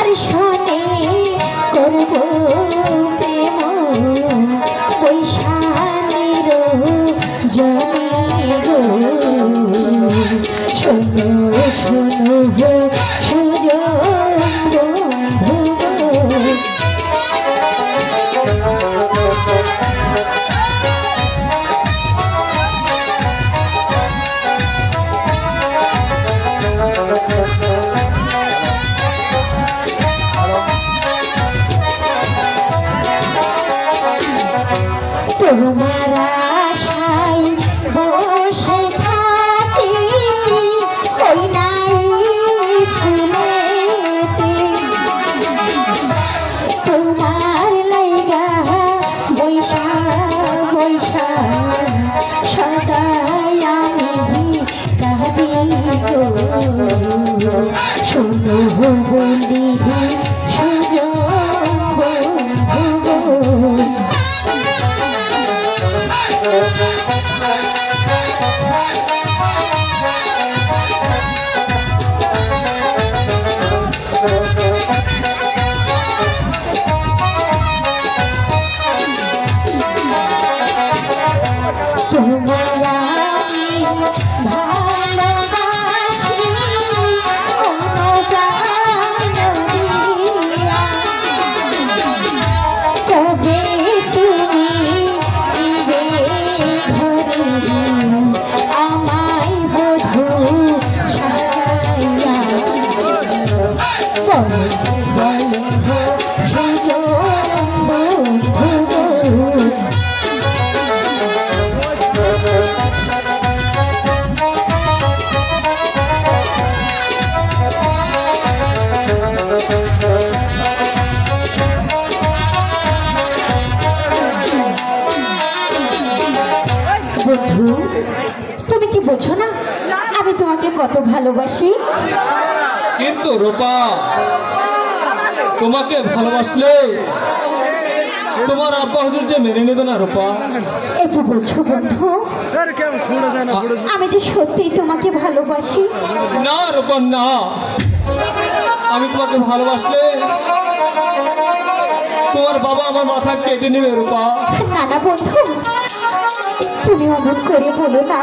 যার সাথে করব প্রেম। পৈশানের জমি গো। শোনো শোনো তোমার তোমায় তুমি কি বোঝো না? আমি তোমাকে কত ভালোবাসি। কিন্তু রূপা তোমাকে ভালোবাসলে তোমার আব্বা হুজুর যে মেনে নেবে না রূপা? একটু বলছো বন্ধু আমি যে সত্যিই তোমাকে ভালোবাসি। না রূপা না। আমি তোমাকে ভালোবাসলে তোমার বাবা আমার মাথা কেটে নেবে রূপা। না না বন্ধু তুমি অমন করে বলো না।